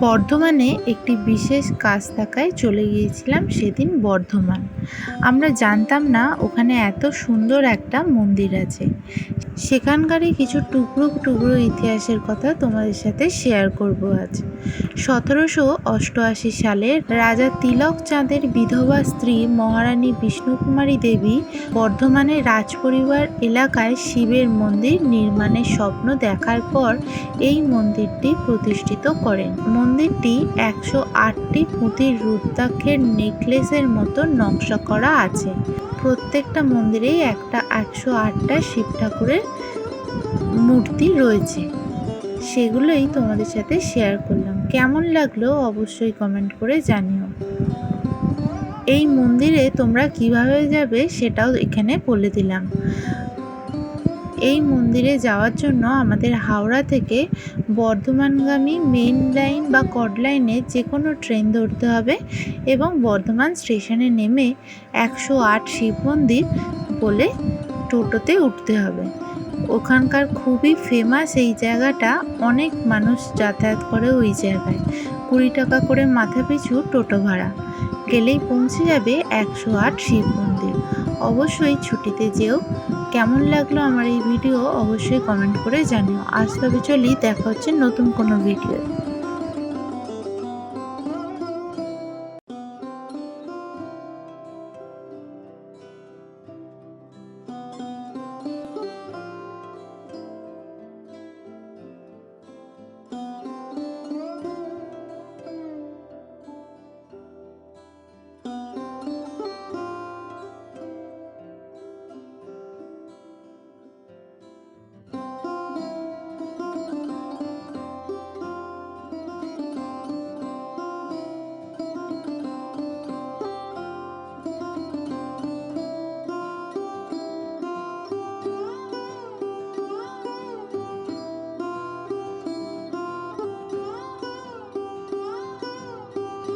বর্ধমানে একটি বিশেষ কাজ থাকায় চলে গিয়েছিলাম সেদিন বর্ধমান। আমরা জানতাম না ওখানে এত সুন্দর একটা মন্দির আছে। সেখানকারই কিছু টুকরো টুকরো ইতিহাসের কথা তোমাদের সাথে শেয়ার করব আজ। সতেরোশো অষ্টআশি সালে রাজা তিলক চাঁদের বিধবা স্ত্রী মহারানী বিষ্ণুকুমারী দেবী বর্ধমানের রাজপরিবার এলাকায় শিবের মন্দির নির্মাণের স্বপ্ন দেখার পর এই মন্দিরটি প্রতিষ্ঠিত করেন। মন্দিরটি একশো আটটি পুঁতির রুদ্রাক্ষের নেকলেসের মতো নকশা করা আছে। প্রত্যেকটা মন্দিরেই একটা একশো আটটা শিব ঠাকুরের মূর্তি রয়েছে। সেগুলোই তোমাদের সাথে শেয়ার করলাম। কেমন লাগল অবশ্যই কমেন্ট করে জানিও। এই মন্দিরে তোমরা কীভাবে যাবে সেটাও এখানে বলে দিলাম। এই মন্দিরে যাওয়ার জন্য আমাদের হাওড়া থেকে বর্ধমানগামী মেন লাইন বা কড লাইনে যে কোনো ট্রেন ধরতে হবে এবং বর্ধমান স্টেশনে নেমে একশো আট শিব মন্দির বলে টোটোতে উঠতে হবে। ওখানকার খুবই ফেমাস এই জায়গাটা, অনেক মানুষ যাতায়াত করে ওই জায়গায়। কুড়ি টাকা করে মাথা পিছু টোটো ভাড়া। গেলেই পৌঁছে যাবে একশো আট শিব মন্দির। অবশ্যই ছুটিতে যেও। কেমন লাগল আমার এই ভিডিও অবশ্যই কমেন্ট করে জানিও। আজ তবে চলি, দেখা হচ্ছে নতুন কোনো ভিডিও